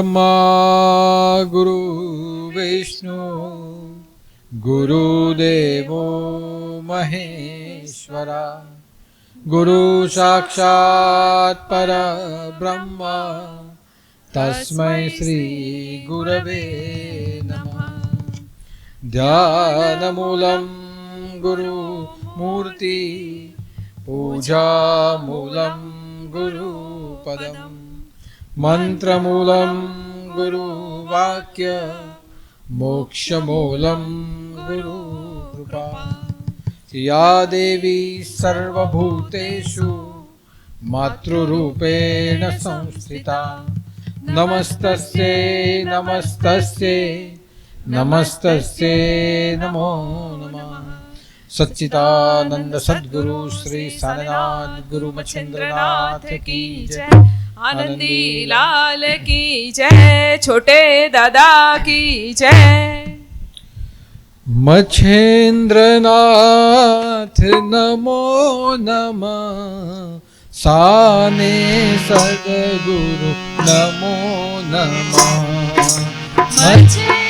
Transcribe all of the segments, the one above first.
બ્રહ્મા ગુરુ વિષ્ણુ ગુરુદેવો મહેશ્વરા ગુરુ સાક્ષાત પરબ્રહ્મ તસ્મૈ શ્રી ગુરવે નમઃ ધ્યાનમૂલં ગુરુ મૂર્તિ પૂજામૂલં ગુરુપદम् मन्त्रमूलं गुरुवाक्य मोक्षमूलं गुरुकृपा या देवी सर्वभूतेषु मातृरूपेण संस्थिता नमस्तस्यै नमस्तस्यै नमस्तस्यै नमो नमः सच्चिदानंद सद्गुरु श्री साननाथ गुरु मच्छेंद्रनाथ की जय આનંદી લાલ કી જય છોટે દાદા કી જય મચ્છેન્દ્રનાથ નમો નમ સાને સદગુરુ નમો નમ મચ્છે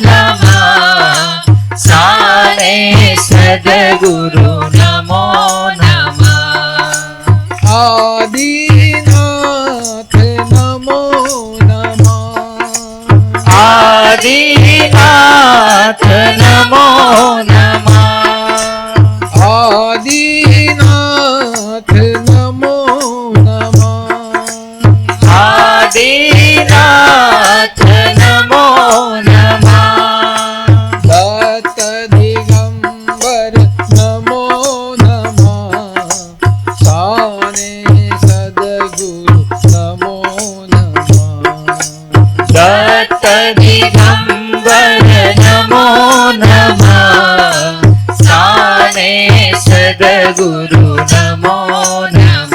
નમઃ સાને સદગુરુ નમો નમઃ આદિનાથ નમો નમઃ આદિનાથ નમો નમઃ આદિનાથ નમો નમઃ દિગંબર નમો નમઃ સાને સદગુરુ નમો નમઃ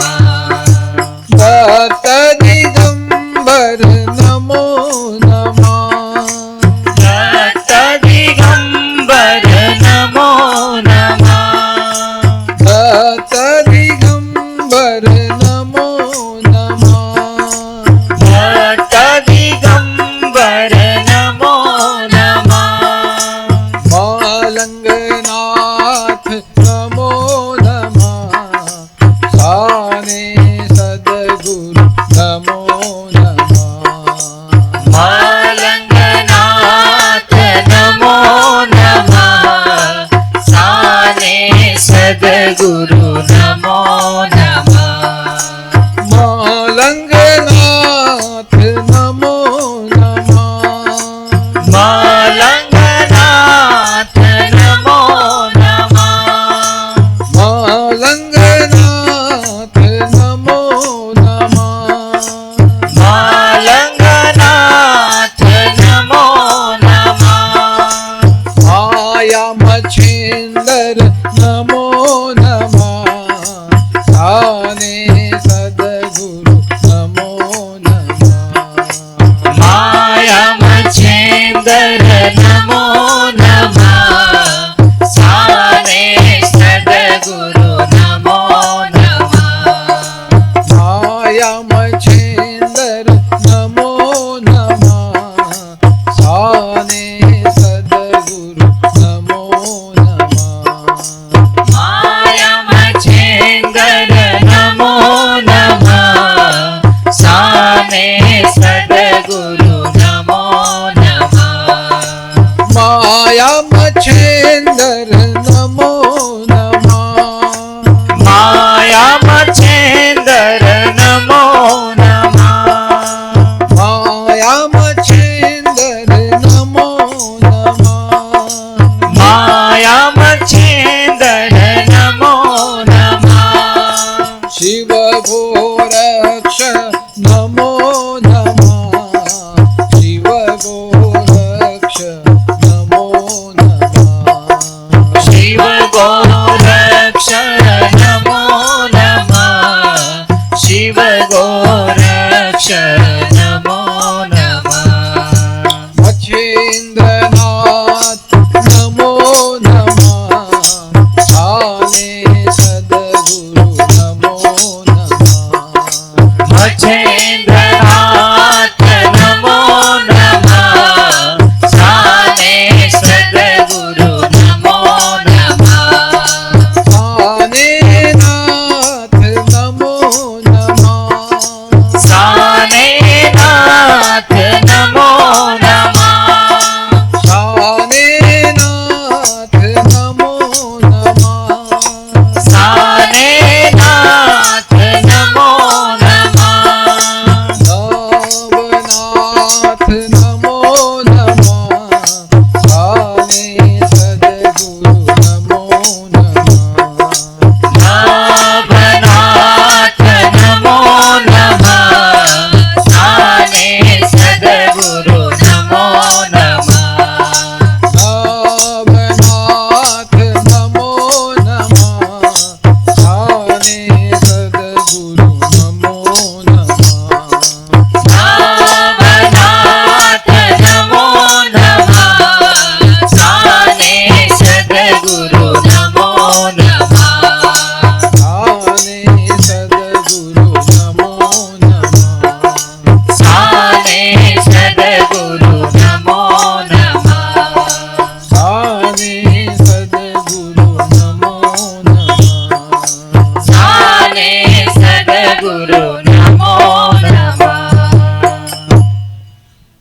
ભક્ત દિગંબર નમો નમઃ ભક્ત દિગંબર નમો નમઃ ભક્ત દિગંબર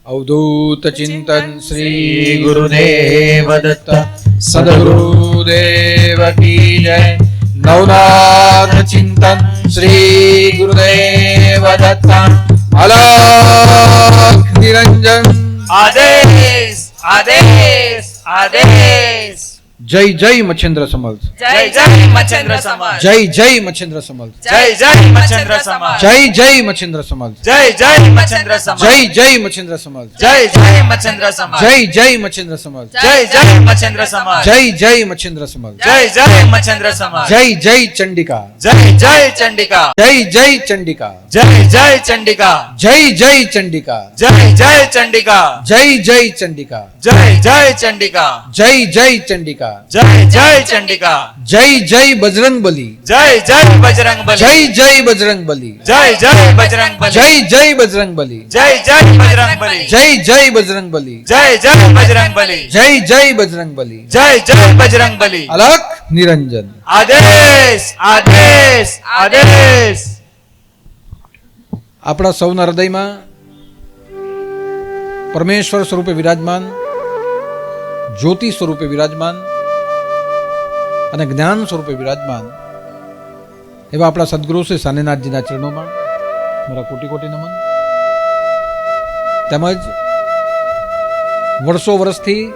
અવધૂત ચિંતન શ્રી ગુરુદેવ દત્ત સદગુરુદેવ કી જય નવનાથ ચિંતન શ્રી ગુરુદેવ દત્ત અલખ નિરંજન આદેશ આદેશ આદેશ જય જય મચ્છેન્દ્ર સમર્થ જય જય મચંદ્ર સમાજ જય જય મચ્છેન્દ્ર સમર્થ જય જય મચંદ્ર સમાજ જય જય મચ્છેન્દ્ર સમર્થ જય જય મચંદ્ર સમાજ જય જય મચ્છેન્દ્ર સમર્થ જય જય મચંદ્ર સમાજ જય જય મચ્છેન્દ્ર સમર્થ જય જય મચંદ્ર સમાજ જય જય મચ્છેન્દ્ર સમર્થ જય જય મચંદ્ર સમાજ જય જય ચંડિકા જય જય ચંડિકા જય જય ચંડિકા જય જય ચંડિકા જય જય ચંડિકા જય જય ચંડિકા જય જય ચંડિકા જય જય ચંડિકા જય જય ચંડિકા જય જય ચંડિકા જય જય બજરંગ બલી જય જય બજરંગ બલી જય જય બજરંગ બલી જય જય બજરંગ બલી જય જય બજરંગ બલી જય જય બજરંગ બલી જય જય બજરંગ બલી જય જય બજરંગ બલી જય જય બજરંગ બલી જય જય બજરંગ બલી અલખ નિરંજન આદેશ આદેશ આદેશ આપણા સૌના હૃદયમાં પરમેશ્વર સ્વરૂપે વિરાજમાન જ્યોતિ સ્વરૂપે વિરાજમાન અને જ્ઞાન સ્વરૂપે વિરાજમાન. એવા આપણા સદગુરુ શ્રી સાનેનાથજીના ચરણોમાં મારા કોટી કોટી નમન. તેમજ વર્ષો વર્ષથી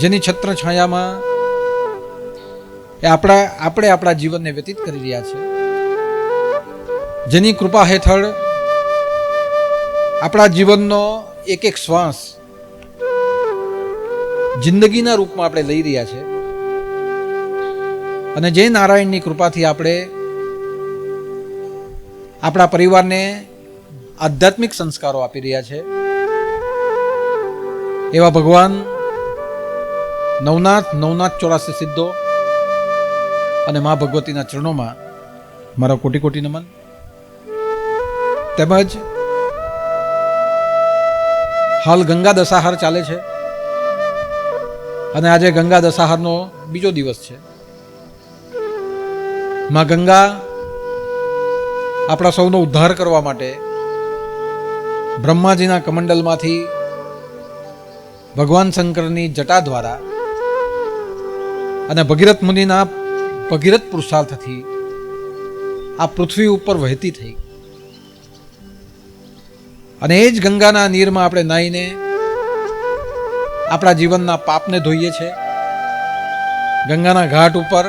જેની છત્ર છાયામાં એ આપણા, આપણે આપણા જીવનને વ્યતીત કરી રહ્યા છે. જેની કૃપા હેઠળ આપણા જીવનનો એક એક શ્વાસ જિંદગીના રૂપમાં આપણે લઈ રહ્યા છે. અને જે નારાયણની કૃપાથી આપણે આપણા પરિવારને આધ્યાત્મિક સંસ્કારો આપી રહ્યા છે. એવા ભગવાન નવનાથ નવનાથ ચોરાસી સિદ્ધો અને મા ભગવતીના ચરણોમાં મારા કોટી કોટી નમન. તેમજ હાલ ગંગા દશાહાર ચાલે છે. અને આજે ગંગા દશાહારનો બીજો દિવસ છે. માં ગંગા, આપણા સૌનો ઉદ્ધાર કરવા માટે બ્રહ્માજીના કમંડલમાંથી ભગવાન શંકરની જટા દ્વારા અને ભગીરથ મુનિના ભગીરથ પુરુષાર્થથી આ પૃથ્વી ઉપર વહેતી થઈ. અને એ જ ગંગાના નીરમાં આપણે નાહીને આપણા જીવનના પાપને ધોઈએ છીએ ગંગાના ઘાટ ઉપર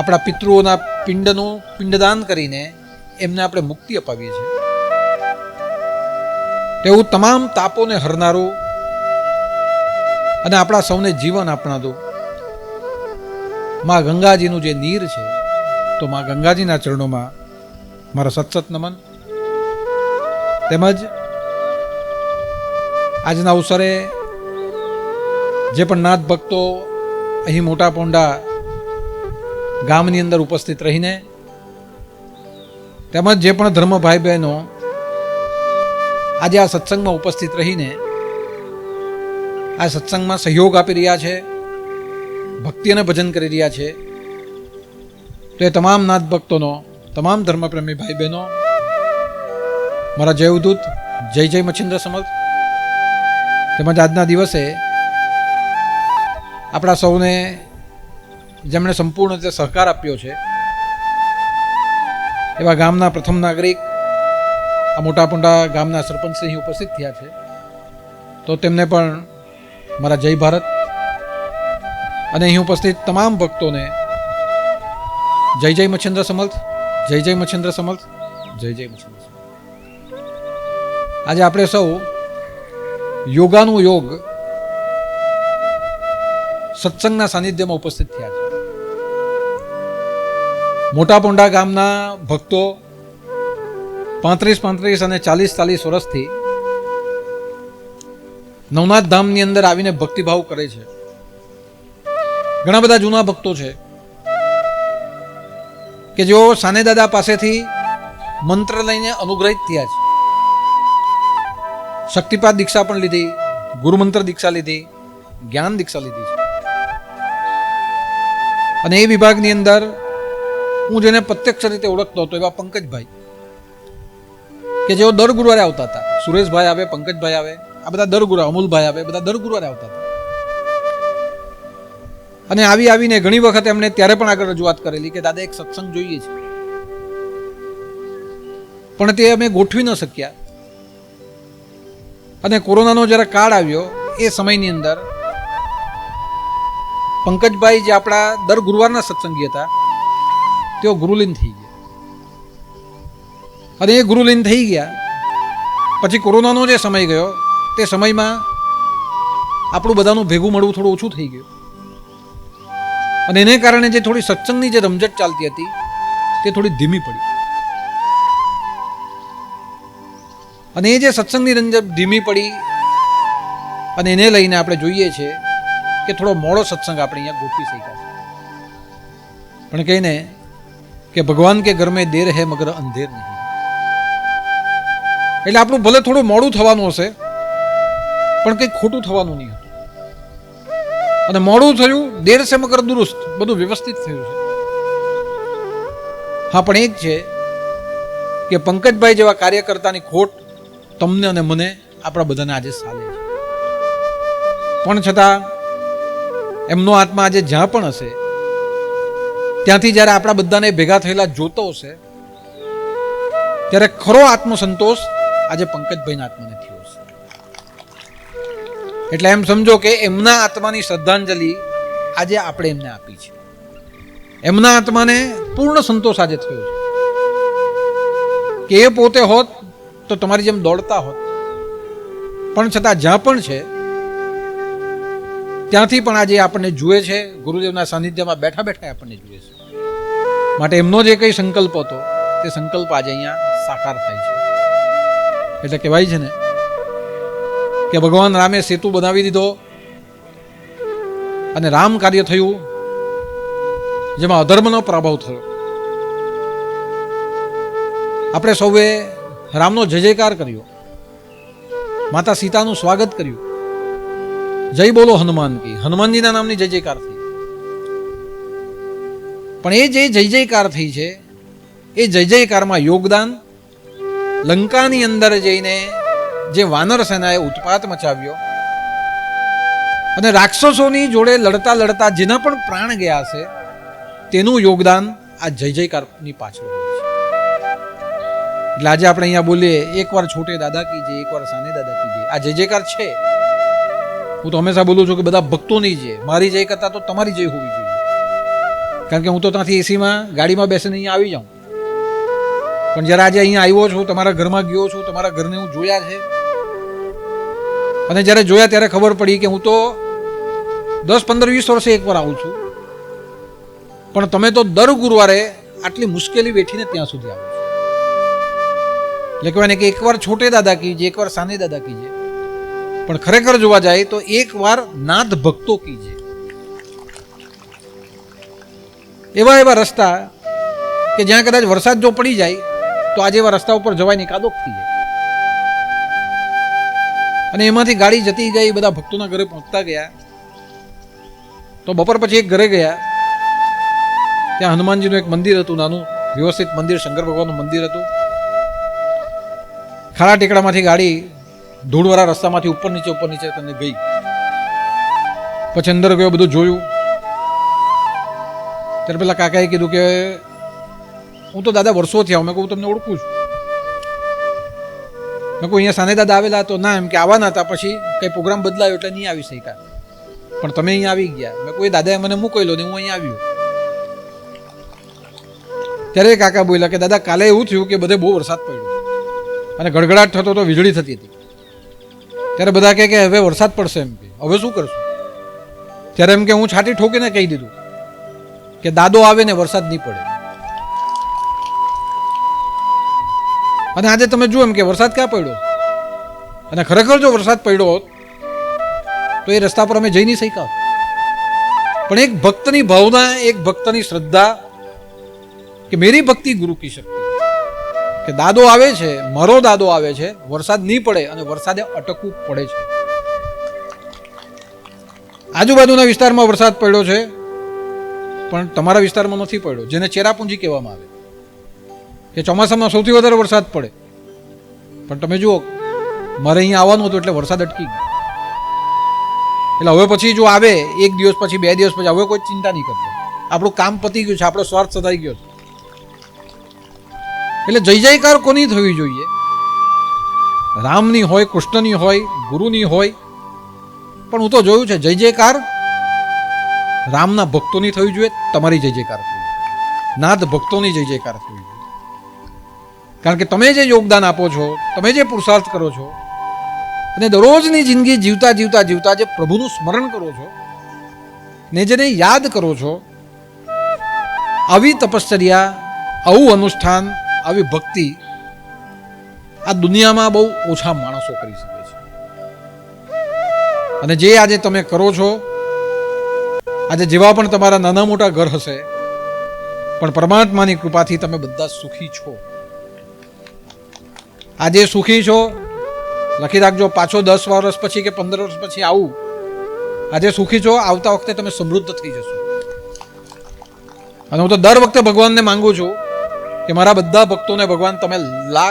આપણા પિતૃઓના પિંડનું પિંડદાન કરીને એમને આપણે મુક્તિ અપાવીએ છીએ. તેવું તમામ તાપોને હરનારું અને આપણા સૌને જીવન આપનારું માં ગંગાજીનું જે નીર છે, તો માં ગંગાજીના ચરણોમાં મારા સતસત નમન. તેમજ આજના અવસરે જે પણ નાથ ભક્તો અહીં મોટા પોંડા ગામની અંદર ઉપસ્થિત રહીને તેમજ જે પણ ધર્મ ભાઈ બહેનો આજે આ સત્સંગમાં ઉપસ્થિત રહીને આ સત્સંગમાં સહયોગ આપી રહ્યા છે ભક્તિ અને ભજન કરી રહ્યા છે, તો એ તમામ નાથ ભક્તોનો, તમામ ધર્મપ્રેમી ભાઈ બહેનો મારા જયવદૂત જય જય મચ્છિન્દ્ર સમર્થ, તેમજ આજના દિવસે આપણા સૌને જેમણે સંપૂર્ણ રીતે સહકાર આપ્યો છે. એવા ગામના પ્રથમ નાગરિક આ મોટા મોટા ગામના સરપંચશ્રી અહીં ઉપસ્થિત થયા છે. તો તેમને પણ મારા જય ભારત. અને અહીં ઉપસ્થિત તમામ ભક્તોને જય જય મચ્છેન્દ્ર સમર્થ, જય જય મચ્છેન્દ્ર સમર્થ, જય જય મચ્છેન્દ્ર સમર્થ. આજે આપણે સૌ યોગાનું યોગ સત્સંગના સાનિધ્યમાં ઉપસ્થિત થયા છે. મોટા પોંડા ગામના ભક્તો પાંત્રીસ પાંત્રીસ અને ચાલીસ ચાલીસ વર્ષથી નવનાથ ધામની અંદર આવીને ભક્તિભાવ કરે છે. ઘણા બધા જૂના ભક્તો છે કે જેઓ સાને દાદા પાસેથી મંત્ર લઈને અનુગ્રહિત થયા છે. શક્તિપાત દીક્ષા પણ લીધી, ગુરુમંત્ર દીક્ષા લીધી, જ્ઞાન દીક્ષા લીધી છે. અને એ વિભાગની અંદર હું જેને પ્રત્યક્ષ રીતે ઓળખતો હતો એવા પંકજભાઈ. કે જેઓ દર ગુરુવારે આવતા હતા. સુરેશભાઈ આવે, પંકજભાઈ આવે, આ બધા દર ગુરુવારે, અમૂલભાઈ આવે, બધા દર ગુરુવારે આવતા હતા. અને આવી આવીને ઘણી વખત એમણે ત્યારે પણ આગળ રજૂઆત કરેલી કે દાદા, એક સત્સંગ જોઈએ છે. પણ તે અમે ગોઠવી ન શક્યા. અને કોરોનાનો જ્યારે કાળ આવ્યો, એ સમયની અંદર પંકજભાઈ જે આપણા દર ગુરુવારના સત્સંગી હતા તેઓ ગુરુલીન થઈ ગયા. અને એ ગુરુલીન થઈ ગયા. પછી કોરોનાનો જે સમય ગયો, તે સમયમાં આપણું બધાનું ભેગું મળવું થોડું ઓછું થઈ ગયું. અને એને કારણે જે થોડી સત્સંગની જે રમઝટ ચાલતી હતી, તે થોડી ધીમી પડી. અને એ જે સત્સંગની રંજપ ધીમી પડી, અને એને લઈને આપણે જોઈએ છીએ કે થોડો મોડો સત્સંગ આપણે અહીંયા ગોઠવી શક્યા છે. પણ કહીને કે ભગવાન કે ઘર દેર હે મગર અંધેર નહીં. એટલે આપણું ભલે થોડું મોડું થવાનું હશે, પણ કંઈક ખોટું થવાનું નહીં હતું. અને મોડું થયું, દેર છે મગર દુરુસ્ત, બધું વ્યવસ્થિત થયું છે. હા, પણ એક છે કે પંકજભાઈ જેવા કાર્યકર્તાની ખોટ તમને અને મને આપણા બધાને આજે સાલે પણ છતાં, એમનો આત્મા આજે જ્યાં પણ હશે ત્યાંથી જ્યારે આપણા બધાને ભેગા થયેલા જોતો હશે, ત્યારે ખરો આત્મસંતોષ આજે પંકજભાઈના આત્માને થયો છે એટલે એમ સમજો કે એમના આત્માની શ્રદ્ધાંજલિ આજે આપણે એમને આપી છે. એમના આત્માને પૂર્ણ સંતોષ આજે થયો છે. કે એ પોતે હોત તો તમારી જેમ દોડતા હોત. પણ છતાં જ્યાં પણ છે ત્યાંથી પણ આજે આપણને જુએ છે, ગુરુદેવના સાનિધ્યમાં બેઠા બેઠા આપણને જુએ છે. માટે એમનો જે કંઈ સંકલ્પ હતો, તે સંકલ્પ આજે અહીંયા સાકાર થાય છે. એટલે કહેવાય છે ને કે ભગવાન રામે સેતુ બનાવી દીધો અને રામ કાર્ય થયું, જેમાં અધર્મનો પ્રભાવ થયો. આપણે સૌએ રામનો જય જયકાર કર્યો. માતા સીતાનું સ્વાગત કર્યું. જય બોલો હનુમાન હનુમાનજીના નામની જય જયકાર થઈ. પણ એ જે જય જયકાર થઈ છે, એ જય જયકારમાં યોગદાન લંકાની અંદર જઈને જે વાનર સેનાએ ઉત્પાત મચાવ્યો અને રાક્ષસોની જોડે લડતા લડતા જેના પણ પ્રાણ ગયા છે, તેનું યોગદાન આ જય જયકારની પાછળ એટલે આજે આપણે અહીંયા બોલીએ, એકવાર છોટે દાદા કીજે એકવાર સાને દાદા કીજે આ જય જયકાર છે. હું તો હંમેશા બોલું છું કે બધા ભક્તોની જય, મારી જય કરતાં તો તમારી જય હોવી જોઈએ. કારણ કે હું તો ત્યાંથી એસીમાં ગાડીમાં બેસીને અહીંયા આવી જાઉં. પણ જ્યારે આજે અહીંયા આવ્યો છું, તમારા ઘરમાં ગયો છું, તમારા ઘરને હું જોયા છે. અને જ્યારે જોયા ત્યારે ખબર પડી કે હું તો દસ, પંદર, વીસ વર્ષે એકવાર આવું છું. પણ તમે તો દર ગુરુવારે આટલી મુશ્કેલી વેઠીને ત્યાં સુધી આવો છો. એટલે કહેવાય ને કે એકવાર છોટે દાદા કીજે એકવાર સાને દાદા કીજે પણ ખરેખર જોવા જાય તો એકવાર નાથ ભક્તો કીજે. એવા એવા રસ્તા કે જ્યાં કદાચ વરસાદ જો પડી જાય, તો આજે એવા રસ્તા ઉપર જવાય નહીં કાદોક થઈ જાય અને એમાંથી ગાડી જતી ગઈ બધા ભક્તોના ઘરે પહોંચતા ગયા. તો બપોર પછી એક ઘરે ગયા. ત્યાં હનુમાનજીનું એક મંદિર હતું, નાનું વ્યવસ્થિત મંદિર, શંકર ભગવાનનું મંદિર હતું. ખાડા ટેકડામાંથી ગાડી ધૂળવાળા રસ્તામાંથી ઉપર નીચે ઉપર નીચે તમને ગઈ. પછી અંદર ગયો, બધું જોયું. ત્યારે પેલા કાકાએ કીધું કે, હું તો દાદા વર્ષોથી આવું મેં કહું તમને ઓળખું છું. મેં કહું, અહીંયા સાને દાદા આવેલા તો ના, એમ કે આવવાના હતા, પછી કંઈ પ્રોગ્રામ બદલાયો એટલે નહીં આવી શક્યા. પણ તમે અહીંયા આવી ગયા. મેં કોઈ દાદાએ મને મૂકેલો ને હું અહીંયા આવ્યો. ત્યારે કાકા બોલ્યા કે, દાદા, કાલે એવું થયું કે બધે બહુ વરસાદ પડ્યો અને ગડગડાટ થતો તો વીજળી થતી હતી. ત્યારે બધા કહે કે હવે વરસાદ પડશે એમ કે. હવે શું કરશું? ત્યારે એમ કે હું છાતી ઠોકીને કહી દીધું કે દાદો આવે ને વરસાદ નહીં પડે. અને આજે તમે જુઓ એમ કે વરસાદ ક્યાં પડ્યો? અને ખરેખર જો વરસાદ પડ્યો હોત, તો એ રસ્તા પર અમે જઈ નહીં શક્યા પણ એક ભક્તની ભાવના, એક ભક્તની શ્રદ્ધા કે મેરી ભક્તિ ગુરુ કી શક્તિ? કે દાદો આવે છે, મારો દાદો આવે છે, વરસાદ નહીં પડે અને વરસાદે અટકવું પડે છે. આજુબાજુના વિસ્તારમાં વરસાદ પડ્યો છે, પણ તમારા વિસ્તારમાં નથી પડ્યો, જેને ચેરાપુંજી કહેવામાં આવે. કે ચોમાસામાં સૌથી વધારે વરસાદ પડે. પણ તમે જુઓ, મારે અહીંયા આવવાનું હતું એટલે વરસાદ અટકી ગયો. એટલે હવે પછી જો આવે, એક દિવસ પછી, બે દિવસ પછી, હવે કોઈ ચિંતા નહીં કરતો. આપણું કામ પતી ગયું છે, આપણો સ્વાર્થ સધાઈ ગયો છે. એટલે જય જયકાર કોની થવી જોઈએ? રામની હોય, કૃષ્ણની હોય, ગુરુની હોય. પણ હું તો જોયું છે, જય જયકાર રામના ભક્તોની થવી જોઈએ, તમારી જય જયકાર થવી નાથ ભક્તોની જય જયકાર થવી જોઈએ. કારણ કે તમે જે યોગદાન આપો છો, તમે જે પુરુષાર્થ કરો છો, અને દરરોજની જિંદગી જીવતા જીવતા જીવતા જે પ્રભુનું સ્મરણ કરો છો, ને જેને યાદ કરો છો, આવી તપશ્ચર્યા, આવું અનુષ્ઠાન આવી ભક્તિ આ દુનિયામાં બહુ ઓછા માણસો કરી શકે છે. અને જે આજે તમે કરો છો, આજે જેવા પણ તમારા નાના મોટા ઘર હશે, પણ પરમાત્માની કૃપાથી તમે બધા સુખી છો. આજે સુખી છો, લખી રાખજો, પાછો દસ વર્ષ પછી કે પંદર વર્ષ પછી આવું. આજે સુખી છો, આવતા વખતે તમે સમૃદ્ધ થઈ જશો. અને હું તો દર વખતે ભગવાનને માંગુ છું કે મારા બધા ભક્તોને ભગવાન તમે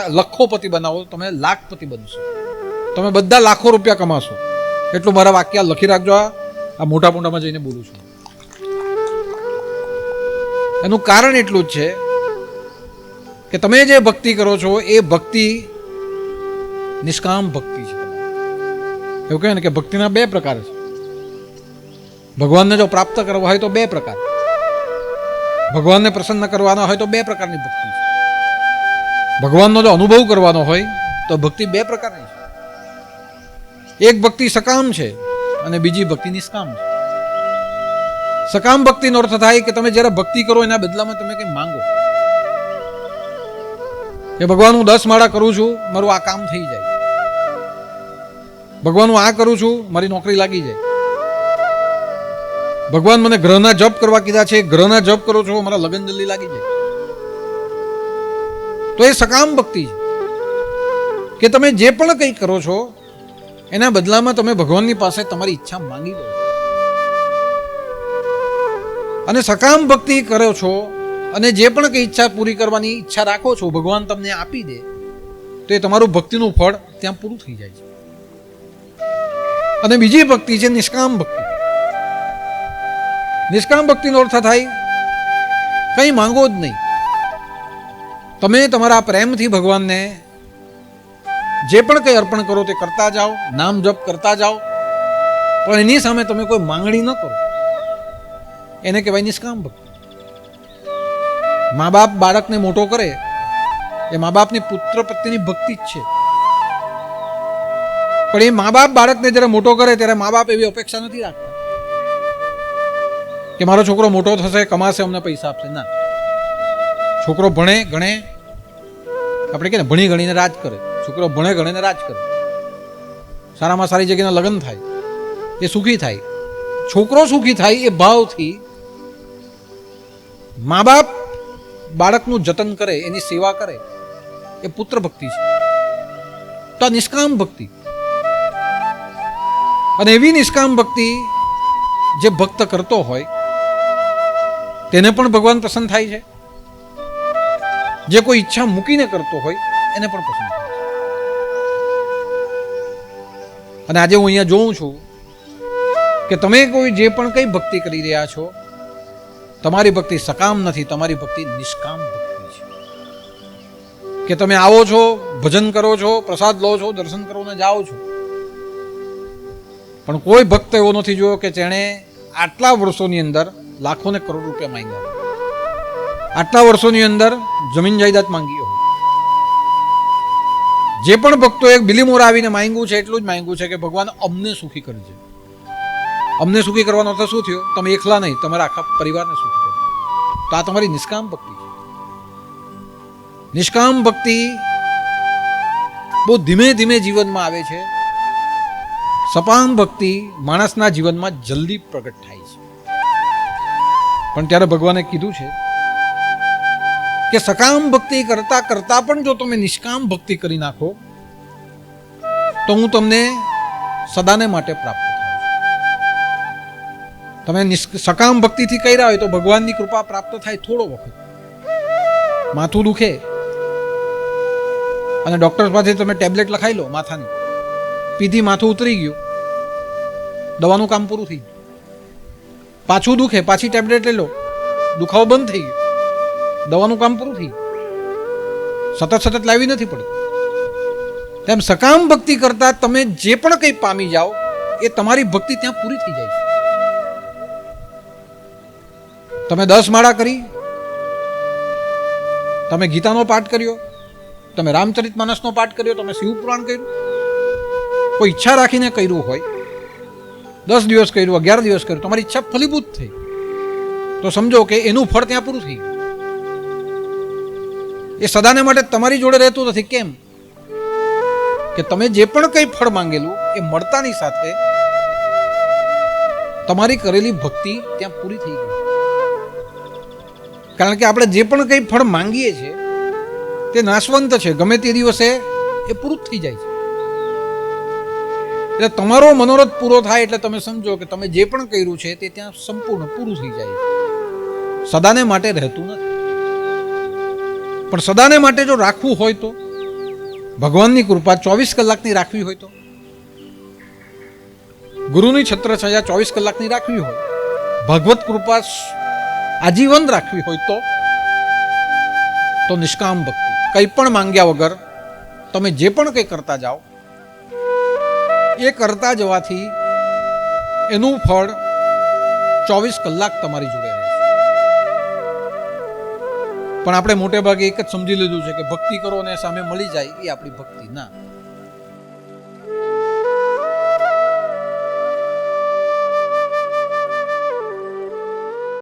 લખોપતિ બનાવો, તમે લાખપતિ બનશો. તમે બધા લાખો રૂપિયા કમાશો. એટલું મારા વાક્ય લખી રાખજો આ. મોટા મોટામાં જઈને બોલું છું. એનું કારણ એટલું જ છે કે તમે જે ભક્તિ કરો છો, એ ભક્તિ નિષ્કામ ભક્તિ છે. એવું કહે ને કે ભક્તિના બે પ્રકાર છે. ભગવાનને જો પ્રાપ્ત કરવા હોય તો બે પ્રકાર. ભગવાનને પ્રસન્ન કરવાના હોય તો બે પ્રકારની ભક્તિ ભગવાનનો જો અનુભવ કરવાનો હોય તો ભક્તિ બે પ્રકારની છે. એક ભક્તિ સકામ છે અને બીજી ભક્તિ નિષ્કામ છે. સકામ ભક્તિનો અર્થ થાય કે તમે જ્યારે ભક્તિ કરો એના બદલામાં તમે કંઈ માંગો. કે ભગવાન, હું દસ માળા કરું છું, મારું આ કામ થઈ જાય. ભગવાન, હું આ કરું છું, મારી નોકરી લાગી જાય. ભગવાન મને ગ્રહના જપ કરવા કીધા છે, ગ્રહના જપ કરો છો, મારા લગ્ન જલ્દી લાગી જાય. તો એ સકામ ભક્તિ છે. કે તમે જે પણ કંઈ કરો છો, એના બદલામાં તમે ભગવાનની પાસે તમારી ઈચ્છા માંગી લો. અને સકામ ભક્તિ કરો છો, અને જે પણ કંઈ ઈચ્છા પૂરી કરવાની ઈચ્છા રાખો છો, ભગવાન તમને આપી દે, તો એ તમારું ભક્તિનું ફળ ત્યાં પૂરું થઈ જાય છે. અને બીજી ભક્તિ છે, નિષ્કામ ભક્તિ. નિષ્કામ ભક્તિનો અર્થ થાય? કંઈ માંગો જ નહીં. તમે તમારા પ્રેમથી ભગવાનને જે પણ કંઈ અર્પણ કરો તે કરતા જાઓ, નામ જપ કરતા જાઓ, પણ એની સામે તમે કોઈ માંગણી ન કરો. એને કહેવાય નિષ્કામ ભક્તિ. મા બાપ બાળકને મોટો કરે, એ મા બાપની પુત્ર પ્રત્યેની ભક્તિ જ છે. પણ એ મા બાપ બાળકને જ્યારે મોટો કરે, ત્યારે મા બાપ એવી અપેક્ષા નથી રાખતા. કે મારો છોકરો મોટો થશે, કમાશે, અમને પૈસા આપશે. ના. છોકરો ભણે, ગણે. આપણે કે ભણી ગણીને રાજ કરે. છોકરો ભણે, ગણીને રાજ કરે. સારામાં સારી જગ્યાના લગ્ન થાય. એ સુખી થાય. છોકરો સુખી થાય એ ભાવથી મા બાપ બાળકનું જતન કરે, એની સેવા કરે. એ પુત્ર ભક્તિ છે. તો આ નિષ્કામ ભક્તિ. અને એવી નિષ્કામ ભક્તિ જે ભક્ત કરતો હોય તેને પણ ભગવાન પસંદ થાય છે. જે કોઈ ઈચ્છા મૂકીને કરતો હોય, એને પણ પસંદ થાય અને આજે હું અહીંયા જોઉં છું કે તમે કોઈ જે પણ કઈ ભક્તિ કરી રહ્યા છો, તમારી ભક્તિ સકામ નથી, તમારી ભક્તિ નિષ્કામ ભક્તિ છે. કે તમે આવો છો, ભજન કરો છો, પ્રસાદ લો છો, દર્શન કરો ને જાઓ છો. પણ કોઈ ભક્ત એવો નથી જોયો કે જેણે આટલા વર્ષોની અંદર લાખો ને કરોડ રૂપિયા માંગ્યા. આટલા વર્ષોની અંદર જમીન જાયદાદ માંગી જે પણ ભક્તો એક બિલીમોર આવીને માંગ્યું છે, એટલું જ માંગ્યું છે કે ભગવાન અમને સુખી કરજે. અમને સુખી કરવાનો અર્થ શું થયો? તમે એકલા નહીં, તમારા આખા પરિવારને સુખી કરો. તો આ તમારી નિષ્કામ ભક્તિ છે. નિષ્કામ ભક્તિ બહુ ધીમે ધીમે જીવનમાં આવે છે. સપામ ભક્તિ માણસના જીવનમાં જલ્દી પ્રગટ થાય છે. પણ ત્યારે ભગવાને કીધું છે કે સકામ ભક્તિ કરતા કરતા પણ જો તમે નિષ્કામ ભક્તિ કરી નાખો, તો હું તમને સદાને માટે પ્રાપ્ત થાઉં તમે સકામ ભક્તિથી કર્યા હોય તો ભગવાનની કૃપા પ્રાપ્ત થાય થોડો વખત. માથું દુખે અને ડોક્ટર પાસે તમે ટેબ્લેટ લખાઈ લો માથાની. પીધી માથું ઉતરી ગયું. દવાનું કામ પૂરું થઈ ગયું. પાછું દુખે, પાછી ટેબ્લેટ લઈ લો. દુખાવો બંધ થઈ ગયો. દવાનું કામ પૂરું થઈ સતત સતત લાવી નથી પડતી. તેમ સકામ ભક્તિ કરતા તમે જે પણ કંઈ પામી જાઓ, એ તમારી ભક્તિ ત્યાં પૂરી થઈ જાય તમે દસ માળા કરી, તમે ગીતાનો પાઠ કર્યો, તમે રામચરિત માનસનો પાઠ કર્યો, તમે શિવપુરાણ કર્યું. કોઈ ઈચ્છા રાખીને કર્યું હોય દસ દિવસ કર્યું, અગિયાર દિવસ કર્યું, તમારી ઈચ્છા ફલીભૂત થઈ તો સમજો કે એનું ફળ ત્યાં પૂરું થઈ એ સદાને માટે તમારી જોડે રહેતું નથી. કેમ? કે તમે જે પણ કંઈ ફળ માંગેલું, એ મળતાની સાથે તમારી કરેલી ભક્તિ ત્યાં પૂરી થઈ ગઈ. કારણ કે આપણે જે પણ કંઈ ફળ માંગીએ છીએ, તે નાશવંત છે. ગમે તે દિવસે એ પૂરું થઈ જાય છે. એટલે તમારો મનોરથ પૂરો થાય એટલે તમે સમજો કે તમે જે પણ કર્યું છે તે ત્યાં સંપૂર્ણ પૂરું થઈ જાય સદાને માટે રહેતું નથી. પણ સદાને માટે જો રાખવું હોય તો, ભગવાનની કૃપા ચોવીસ કલાકની રાખવી હોય તો, ગુરુની છત્રછાયા ચોવીસ કલાકની રાખવી હોય, ભગવત કૃપા આજીવન રાખવી હોય તો તો નિષ્કામ ભક્તિ. કંઈ પણ માંગ્યા વગર તમે જે પણ કંઈ કરતા જાઓ એ કરતા જવાથી એનું ફળ ચોવીસ કલાક તમારી જોડે રહે પણ આપણે મોટે ભાગે એક જ સમજી લીધું છે કે ભક્તિ કરો અને સામે મળી જાય એ આપણી ભક્તિ ના.